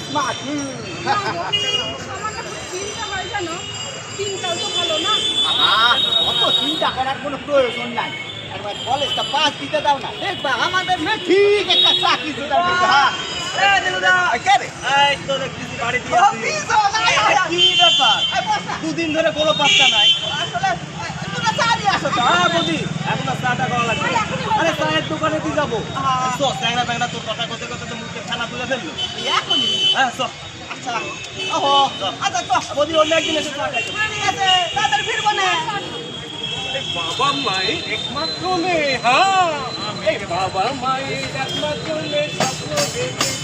Smart অত চিন্তা করার কোনো প্রয়োজন নাই। একবার কলেজটা পাস দিতে দাও না দেখবা আমাদের ঠিক একটা চাকরি জোগাড় করতে হ্যাঁ। দুদিন ধরে কোনো পাত্তা নাই। আসলে। হ্যাঁ আর চায়ের দোকানে তুই যাব? চ্যাংরা ব্যাংরা তোর কথা কথা কথা তো মুখে ছানা তুলে ফেলল? হ্যাঁ চ আচ্ছা। ওহো, আচ্ছা, তো, বদি অন্য একদিন এসে ঠিক আছে, তাড়াতাড়ি ফিরবো না। বাবা মায়ের একমাত্র মেয়ে হ্যাঁ বাবা মায়ের একমাত্র মেয়ে স্বপ্ন দেখেছি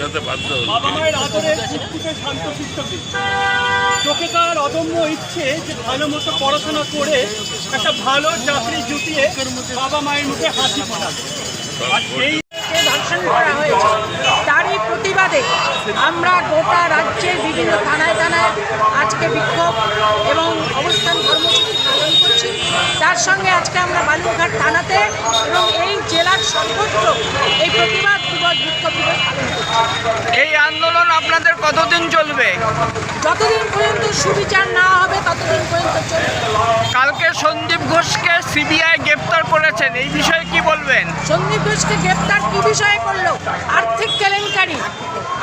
উঠাতে বাধ্য চোখে তার অদম্য ইচ্ছে যে ভালো মতো পড়াশোনা করে একটা ভালো চাকরি জুটিয়ে বাবা মায়ের মুখে হাসি ফোটাবে। তারই প্রতিবাদে আমরা গোটা রাজ্যের বিভিন্ন থানায় থানায় আজকে বিক্ষোভ এবং অবস্থান কর্মসূচি পালন করছি। তার সঙ্গে আজকে আমরা বালুরঘাট থানাতে এবং এই জেলার এই প্রতিবাদ বিক্ষোভ দিবস এই আন্দোলন আপনাদের কতদিন চলবে? যতদিন পর্যন্ত সুবিচার না হবে ততদিন পর্যন্ত চলবে। কালকে সন্দীপ ঘোষকে সিবিআই গ্রেপ্তার করেছেন এই বিষয়ে কি বলবেন? সন্দীপ ঘোষকে গ্রেপ্তার কি বিষয়ে করল? আর্থিক কেলেঙ্কারি।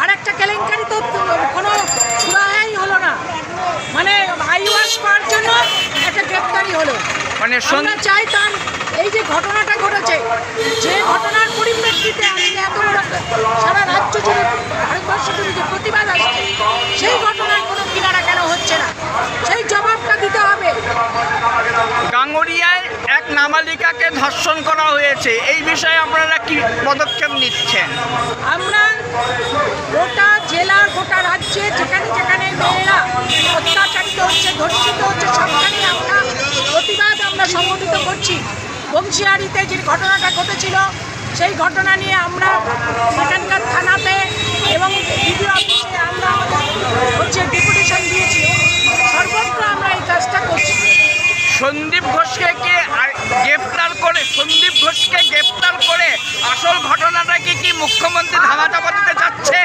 আর একটা কেলেঙ্কারি তো কোনো সুরাহাই হলো না। মানে আইওয়াস পাওয়ার জন্য একটা গ্রেপ্তারি হলো। মানে আমরা চাই তার এই যে ঘটনাটা ঘটেছে যে ঘটনার পরিপ্রেক্ষিতে আজকে এত সারা রাজ্য জুড়ে ভারতবর্ষ জুড়ে যে প্রতিবাদ আসছে সেই ঘটনার কোনো কিনারা কেন হচ্ছে না? সেই জবাবটা দিতে হবে। গাঙ্গুরিয়ায় এক নামালিকাকে ধর্ষণ করা হয়েছে। এই বিষয়ে আপনারা কি পদক্ষেপ নিচ্ছেন? আমরা গোটা জেলা গোটা রাজ্যে যেখানে যেখানে মেয়েরা অত্যাচারিত হচ্ছে ধর্ষিত হচ্ছে সবখানে আমরা প্রতিবাদ আমরা সংগঠিত করছি। বংশিয়ারিতে যে ঘটনাটা ঘটেছিল সেই ঘটনা নিয়ে আমরা সেখানকার থানাতে এবং বিডিও অফিসে আমরা হচ্ছে ডেপুটেশন দিয়েছি। সর্বত্র আমরা এই কাজটা করছি। সন্দীপ ঘোষকে কি গ্রেপ্তার করে সন্দীপ ঘোষকে গ্রেফতার করে আসল ঘটনাটা কি কি মুখ্যমন্ত্রী ধামা চাপা দিতে চাচ্ছে?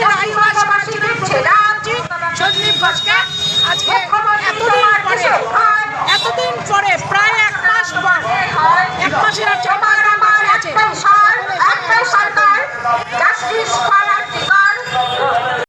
দেশের আদিবাসী বাসী রয়েছে। রাজ্যে সন্দীপ ঘোষকে আজকে এতদিন পরে এতদিন পরে প্রায় এক মাস পর এক মাসের আছে।